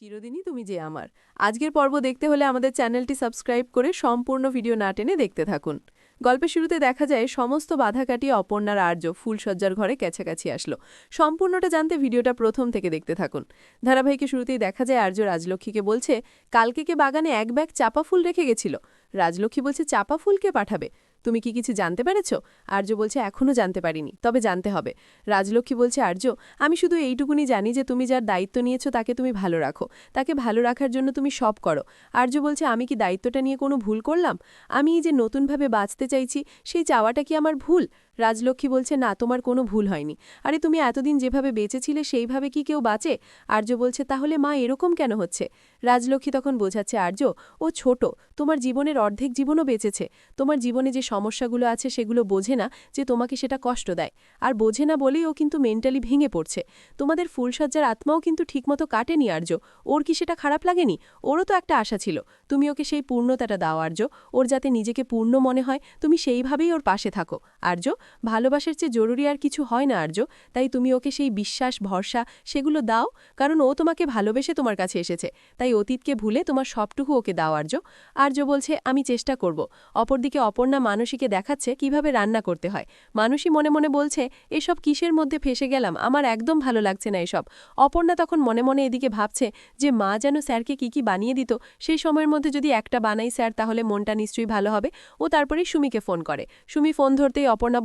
চিরদিনই তুমি যে আমার। আজকের পর্ব দেখতে হলে আমাদের চ্যানেলটি সাবস্ক্রাইব করে সম্পূর্ণ ভিডিও না টেনে দেখতে থাকুন। গল্পের শুরুতে দেখা যায়, সমস্ত বাধা কাটিয়ে অপর্ণার আর্য ফুলসজ্জার ঘরে কাছাকাছি আসলো। সম্পূর্ণটা জানতে ভিডিওটা প্রথম থেকে দেখতে থাকুন। ধারাবাহিকে শুরুতেই দেখা যায়, আর্য রাজলক্ষ্মীকে বলছে, কালকে কে বাগানে এক ব্যাগ চাপা ফুল রেখে গেছিল? রাজলক্ষ্মী বলছে, চাপা ফুলকে পাঠাবে? তুমি কি কিছু জানতে পেরেছ? আর্য বলছে এখনও জানতে পারিনি, তবে জানতে হবে। রাজলক্ষ্মী বলছে, আর্য, আমি শুধু এইটুকুনি জানি যে তুমি যার দায়িত্ব নিয়েছো তাকে তুমি ভালো রাখো। তাকে ভালো রাখার জন্য তুমি সব করো। আর্য বলছে, আমি কি দায়িত্বটা নিয়ে কোনো ভুল করলাম? আমি যে নতুনভাবে বাঁচতে চাইছি, সেই চাওয়াটা কি আমার ভুল? রাজলক্ষ্মী বলছে, না, তোমার কোনো ভুল হয়নি। আরে, তুমি এতদিন যেভাবে বেঁচেছিলে, সেইভাবে কি কেউ বাঁচে? আর্য বলছে, তাহলে মা এরকম কেন হচ্ছে? রাজলক্ষ্মী তখন বোঝাচ্ছে, আর্য, ও ছোট, তোমার জীবনের অর্ধেক জীবনও বেঁচেছে। তোমার জীবনে যে সমস্যাগুলো আছে, সেগুলো বোঝে না যে তোমাকে সেটা কষ্ট দেয়। আর বোঝে না বলেই ও কিন্তু মেন্টালি ভেঙে পড়ছে। তোমাদের ফুলসজ্জার আত্মাও কিন্তু ঠিকমতো কাটেনি, আর্য। ওর কি সেটা খারাপ লাগেনি? ওরও তো একটা আশা ছিল। তুমি ওকে সেই পূর্ণতাটা দাও, আর্য। ওর যাতে নিজেকে পূর্ণ মনে হয়, তুমি সেইভাবেই ওর পাশে থাকো। আর্য ভালোবাসার চেয়ে জরুরি আর কিছু হয় না, আর্য। তাই তুমি ওকে সেই বিশ্বাস, ভরসা সেগুলো দাও, কারণ ও তোমাকে ভালোবেসে তোমার কাছে এসেছে। তাই অতীতকে ভুলে তোমার সবটুকু ওকে দাও, আর্য। আর্য বলছে, আমি চেষ্টা করব। অপরদিকে অপর্ণা মানসীকে দেখাচ্ছে কীভাবে রান্না করতে হয়। মানুষই মনে মনে বলছে, এসব কিসের মধ্যে ফেসে গেলাম? আমার একদম ভালো লাগছে না এসব। অপর্ণা তখন মনে মনে এদিকে ভাবছে যে, মা যেন স্যারকে কি কি বানিয়ে দিত, সেই সময়ের মধ্যে যদি একটা বানাই স্যার, তাহলে মনটা নিশ্চয়ই ভালো হবে। ও তারপরে সুমিকে ফোন করে। সুমি ফোন ধরতেই অপর্ণা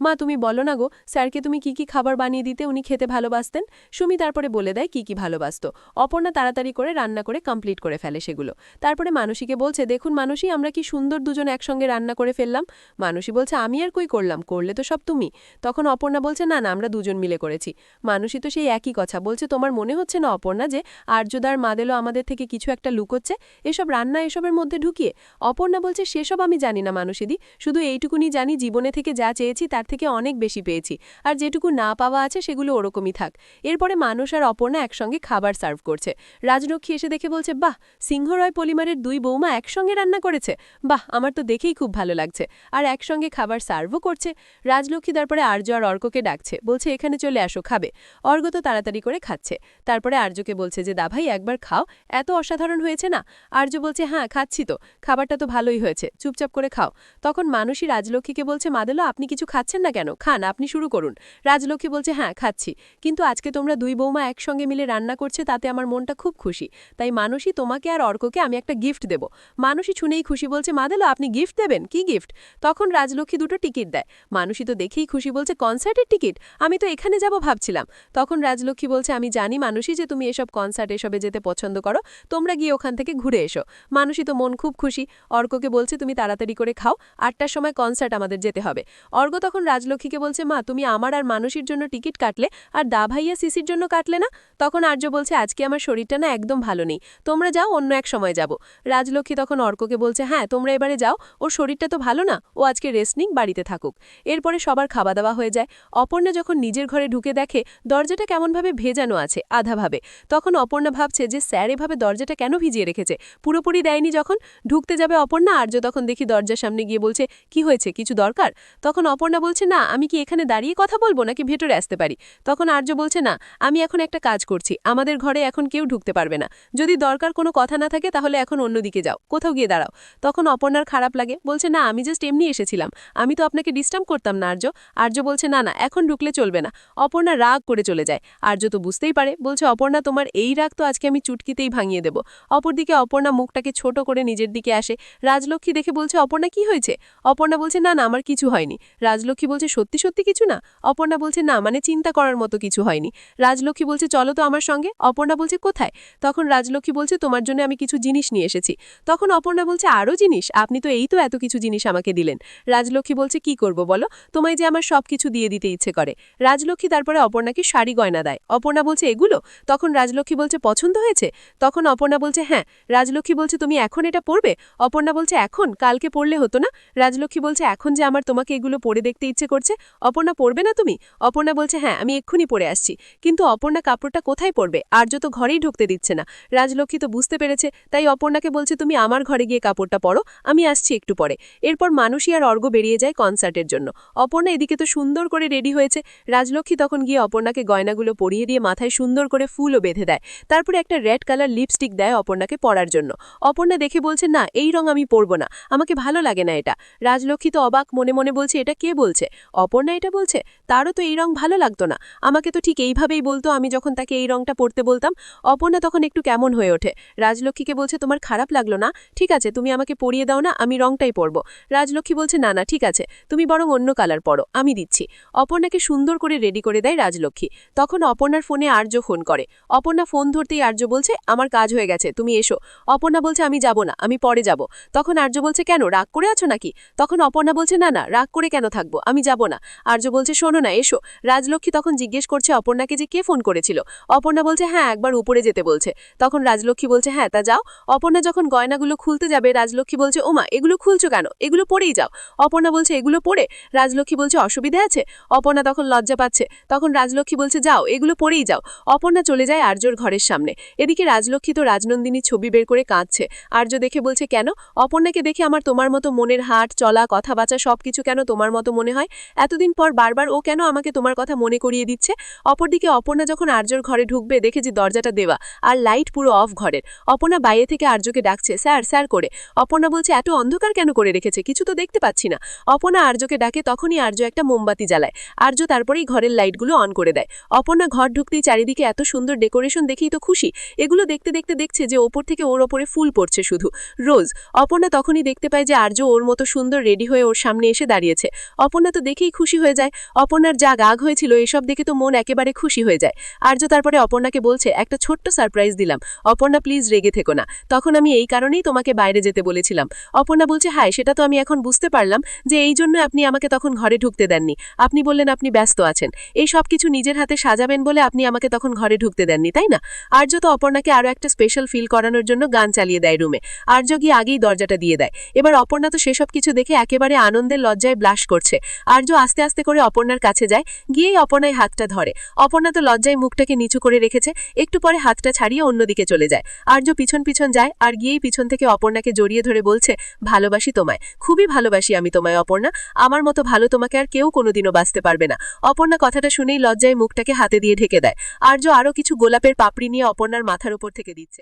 মা, তুমি বলো না গো, স্যারকে তুমি কি কি খাবার বানিয়ে দিতে উনি খেতে ভালোবাসতেন? সুমি তারপরে বলে দেয়, কি কি ভালোবাসত? অপর্ণা তাড়াতাড়ি করে রান্না করে কমপ্লিট করে ফেলে সেগুলো। তারপরে মানসীকে বলছে, দেখুন মানসী, আমরা কি সুন্দর দুজন একসঙ্গে রান্না করে ফেললাম? মানসী বলছে, আমি আর কই করলাম, করলে তো সব তুমি। তখন অপর্ণা বলছে, না না, আমরা দুজন মিলে করেছি। মানসী তো সেই একই কথা, বলছে, তোমার মনে হচ্ছে না অপর্ণা যে আর্যদার মাদেলো আমাদের থেকে কিছু একটা লুকোচ্ছে? এসব রান্না এসবের মধ্যে ঢুকিয়ে? অপর্ণা বলছে, সেসব আমি জানি না মানুষেদি শুধু এইটুকুনি জানি, জীবনে থেকে যা চেয়েছি তার থেকে অনেক বেশি পেয়েছি। আর যেটুকু না পাওয়া আছে, সেগুলো ওরকমই থাক। এরপরে মানুষ আর অপর্ণা একসঙ্গে খাবার সার্ভ করছে। রাজলক্ষ্মী এসে দেখে বলছে, বাহ, সিংহরয় পলিমারের দুই বৌমা একসঙ্গে রান্না করেছে। বাহ, আমার তো দেখেই খুব ভালো লাগছে। আর একসঙ্গে খাবার সার্ভও করছে। রাজলক্ষ্মী তারপরে আর্য আর অর্ককে ডাকছে। বলছে, এখানে চলে আসো, খাবে। অর্ঘ তো তাড়াতাড়ি করে খাচ্ছে। তারপরে আর্যকে বলছে যে দাভাই একবার খাও। এত অসাধারণ হয়েছে না? আর্য বলছে হ্যাঁ খাচ্ছি তো। খাবারটা তো ভালোই হয়েছে। চুপচাপ করে খাও। তখন মানুষই রাজলক্ষ্মীকে বলছে মাদেলো আপনি কিছু খাচ্ছেন না কেন? খান, আপনি শুরু করুন। রাজলক্ষ্মী বলছে হ্যাঁ খাচ্ছি। কিন্তু আজকে তোমরা দুই বৌমা একসঙ্গে মিলে রান্না করছে, তাতে আমার মনটা খুব খুশি। তাই মানুষই তোমাকে আর অর্ককে আমি একটা গিফট দেব। মানুষই শুনেই খুশি বলছে, মাদেলো, আপনি গিফট দেবেন? কি গিফট তখন রাজলক্ষ্মী দুটো টিকিট দেয়। মানুষই তো দেখেই খুশি বলছে কনসার্টের টিকিট আমি তো এখানে যাব ভাবছিলাম। তখন রাজলক্ষ্মী বলছে, আমি জানি মানুষই যে তুমি এসব কনসার্ট এসবে যেতে পছন্দ করো। তোমরা গিয়ে ওখান থেকে ঘুরে এসো। মানুষই তো মন খুব খুশি। অর্ককে বলছে, তুমি তাড়াতাড়ি করে খাও। আটটার সময় কনসার্ট আমাদের যেতে হবে। অর্ক তখন রাজলক্ষ্মীকে বলছে, মা, তুমি আমার আর মানুষের জন্য টিকিট কাটলে আর দা ভাইয়া সিসির জন্য কাটলে না? তখন আর্য বলছে, আজকে আমার শরীরটা না একদম ভালো নেই। তোমরা যাও, অন্য এক সময় যাব। রাজলক্ষ্মী তখন অর্ককে বলছে হ্যাঁ তোমরা এবারে যাও। ওর শরীরটা তো ভালো না। ও আজকে রেস্ট নিক, বাড়িতে থাকুক। এরপরে সবার খাওয়া দাওয়া হয়ে যায়। অপর্ণা যখন নিজের ঘরে ঢুকে দেখে, দরজাটা কেমনভাবে ভেজানো আছে, আধাভাবে। তখন অপর্ণা ভাবছে যে, স্যার, এভাবে দরজাটা কেন ভিজিয়ে রেখেছে? পুরোপুরি দেয়নি যখন। ঢুকতে যাবে অপর্ণা, আর্য তখন দেখি দরজার সামনে গিয়ে বলছে, কি হয়েছে? কিছু দরকার? তখন অপর্ণা বলছে, না, আমি কি এখানে দাঁড়িয়ে কথা বলব নাকি ভেতরে আসতে পারি? তখন আর্য বলছে, না, আমি এখন একটা কাজ করছি। আমাদের ঘরে এখন কেউ ঢুকতে পারবে না। যদি দরকার কোনো কথা না থাকে, তাহলে এখন অন্যদিকে যাও। কোথাও গিয়ে দাঁড়াও। তখন অপর্ণার খারাপ লাগে। বলছে, না, আমি জাস্ট এমনি এসেছিলাম। আমি তো আপনাকে ডিস্টার্ব করতাম না, আর্য। আর্য বলছে, না না, এখন ঢুকলে চলবে না। অপর্ণা রাগ করে চলে যায়। আর্য তো বুঝতেই পারে। বলছে, অপর্ণা, তোমার এই রাগ তো আজকে আমি চুটকিতেই ভাঙিয়ে দেব। অপরদিকে অপর্ণা মুখটাকে ছোট করে নিজের দিকে আসে। রাজলক্ষ্মী দেখে বলছে, অপর্ণা, কি হয়েছে? অপর্ণা বলছে, না না, আমার কিছু হয়নি। রাজলক্ষ্মী বলছে, সত্যি সত্যি কিছু না? অপর্ণা বলছে, না মানে চিন্তা করার মতো কিছু হয়নি। রাজলক্ষ্মী বলছে, চলো তো আমার সঙ্গে। অপর্ণা বলছে, কোথায়? তখন রাজলক্ষ্মী বলছে, তোমার জন্য আমি কিছু জিনিস নিয়ে এসেছি। তখন অপর্ণা বলছে আরও জিনিস? আপনি তো এই তো এত কিছু জিনিস আমাকে দিলেন। রাজলক্ষ্মী বলছে, কি করব বলো? তোমায় যে আমার সব কিছু দিয়ে দিতে ইচ্ছে করে। রাজলক্ষ্মী তারপরে অপর্ণাকে শাড়ি গয়না দেয়। অপর্ণা বলছে, এগুলো? তখন রাজলক্ষ্মী বলছে, পছন্দ হয়েছে? তখন অপর্ণা বলছে হ্যাঁ। রাজলক্ষ্মী বলছে, তুমি এখন এটা পড়বে অপর্ণা বলছে, এখন? কালকে পড়লে হতো না? রাজলক্ষ্মী বলছে, এখন যে আমার তোমাকে এগুলো পরে দেখতে ইচ্ছে করছে। অপর্ণা পরবে না তুমি? অপর্ণা বলছে হ্যাঁ আমি এক্ষুনি পরে আসছি। কিন্তু অপর্ণা কাপড়টা কোথায় পরবে? আর্য তো ঘরেই ঢুকতে দিচ্ছে না। রাজলক্ষ্মী তো বুঝতে পেরেছে, তাই অপর্ণাকে বলছে, তুমি আমার ঘরে গিয়ে কাপড়টা পরো, আমি আসছি একটু পরে। এরপর মানুষই আর অর্ঘ বেরিয়ে যায় কনসার্টের জন্য। অপর্ণা এদিকে তো সুন্দর করে রেডি হয়েছে। রাজলক্ষ্মী তখন গিয়ে অপর্ণাকে গয়নাগুলো পরিয়ে দিয়ে মাথায় সুন্দর করে ফুলও বেঁধে দেয়। তারপরে একটা রেড কালার লিপস্টিক দেয় অপর্ণাকে পরার জন্য। অপর্ণা দেখে বলছে, না, এই রং আমি পরবো না। আমাকে ভালো লাগে না এটা। রাজলক্ষ্মী তো অবাক মনে মনে বলছে, এটা কে বলছে? অপর্ণা এটা বলছে? তারও তো এই রং ভালো লাগতো না। আমাকে তো ঠিক এইভাবেই বলতো, আমি যখন তাকে এই রংটা পরতে বলতাম, অপর্ণা তখন একটু কেমন হয়ে ওঠে। রাজলক্ষ্মীকে বলছে, তোমার খারাপ লাগল না? ঠিক আছে, তুমি আমাকে পরিয়ে দাও না, আমি রংটাই পরব। রাজলক্ষ্মী বলছে, না না, ঠিক আছে, তুমি বরং অন্য কালার পরো, আমি দিচ্ছি। অপর্ণাকে সুন্দর করে রেডি করে দেয় রাজলক্ষ্মী। তখন অপর্ণার ফোনে আর্য ফোন করে। অপর্ণা ফোন ধরতেই আর্য বলছে, আমার কাজ হয়ে গেছে, তুমি এসো। অপর্ণা বলছে, আমি যাব না, আমি পরে যাব। তখন আর্য বলছে, কেন, রাগ করে আছো নাকি? তখন অপর্ণা বলছে, না না, রাগ করে কেন থাকব, আমি যাব না। আর্য বলছে, শোনো না, এসো। রাজলক্ষ্মী তখন জিজ্ঞেস করছে, অপর্ণাকে যে কে ফোন করেছিল? অপর্ণা বলছে হ্যাঁ একবার উপরে যেতে বলছে। তখন রাজলক্ষ্মী বলছে হ্যাঁ তা যাও। অপর্ণা যখন গয়নাগুলো খুলতে যাবে, রাজলক্ষ্মী বলছে, ওমা, এগুলো খুলছো কেন? এগুলো পরেই যাও। অপর্ণা বলছে, এগুলো পরে? রাজলক্ষ্মী বলছে, অসুবিধা আছে? অপর্ণা তখন লজ্জা পাচ্ছে। তখন রাজলক্ষ্মী বলছে, যাও, এগুলো পরেই যাও। অপর্ণা চলে যায় আর্যর ঘরের সামনে। এদিকে রাজলক্ষ্মী তো রাজনন্দিনী ছবি বের করে কাঁদছে। আর্য দেখে বলছে, কেন? অপর্ণাকে দেখে আমার তোমার মতো মনের হাট, চলা কথা বাচা সবকিছু কেন তোমার মতো মনে হয়। এতদিন পর বারবার ও কেন আমাকে তোমার কথা মনে করিয়ে দিচ্ছে? অপরদিকে অপর্ণা যখন আর্যর ঘরে ঢুকবে, দেখে যে দরজাটা দেওয়া আর লাইট পুরো অফ ঘরের। অপর্ণা বাইরে থেকে আর্যকে ডাকছে, স্যার স্যার করে। অপর্ণা বলছে, এত অন্ধকার কেন করে রেখেছে? কিছু তো দেখতে পাচ্ছি না। অপর্ণা আর্যকে ডাকে, তখনই আর্য একটা মোমবাতি জ্বালায়। আর্য তারপরেই ঘরের লাইটগুলো অন করে দেয়। অপর্ণা ঘর ঢুকতেই চারিদিকে এত সুন্দর ডেকোরেশন দেখেই তো খুশি। এগুলো দেখতে দেখতে দেখছে যে ওপর থেকে ওর ওপরে ফুল পড়ছে শুধু। রোজ। অপর্ণা তখনই দেখতে পায় যে আর্য ওর মতো সুন্দর রেডি হয়ে ওর সামনে এসে দাঁড়িয়েছে। অপর্ণা তো দেখেই খুশি হয়ে যায়। অপর্ণার যা গাগ হয়েছিল এসব দেখে তো মন একেবারে খুশি হয়ে যায়। আর্য তারপরে অপর্ণাকে বলছে, একটা ছোট্ট সারপ্রাইজ দিলাম। অপর্ণা, প্লিজ রেগে থেকো না। তখন আমি এই কারণেই তোমাকে বাইরে যেতে বলেছিলাম। অপর্ণা বলছে, হায়, সেটা তো আমি এখন বুঝতে পারলাম যে এই জন্য আপনি আমাকে তখন ঘরে ঢুকতে দেননি। আপনি বললেন আপনি ব্যস্ত আছেন। এই সব কিছু নিজের হাতে সাজাবেন বলে আপনি আমাকে তখন ঘরে ঢুকতে দেননি, তাই না? আর্য তো অপর্ণাকে আরও একটা স্পেশাল ফিল করানোর জন্য গান চালিয়ে দেয় রুমে আর্য গিয়ে আগেই দরজাটা দিয়ে দেয়। এবার অপর্ণা তো সেসব কিছু দেখে একেবারে আনন্দের লজ্জায় ব্লাশ করছে। আর্য আস্তে আস্তে করে অপর্ণার কাছে যায়। গিয়েই অপর্ণায় হাতটা ধরে। অপর্ণা তো লজ্জায় মুখটাকে নিচু করে রেখেছে। একটু পরে হাতটা ছাড়িয়ে অন্যদিকে চলে যায়। আর্য পিছন পিছন যায় আর গিয়েই পিছন থেকে অপর্ণাকে জড়িয়ে ধরে বলছে, ভালোবাসি তোমায়। খুবই ভালোবাসি আমি তোমায় অপর্ণা। আমার মতো ভালো তোমাকে আর কেউ কোনোদিনও বাঁচতে পারবে না। অপর্ণা কথাটা শুনেই লজ্জায় মুখটাকে হাতে দিয়ে ঢেকে দেয়। আর্য আরও কিছু গোলাপের পাপড়ি নিয়ে অপর্ণার মাথার উপর থেকে দিচ্ছে।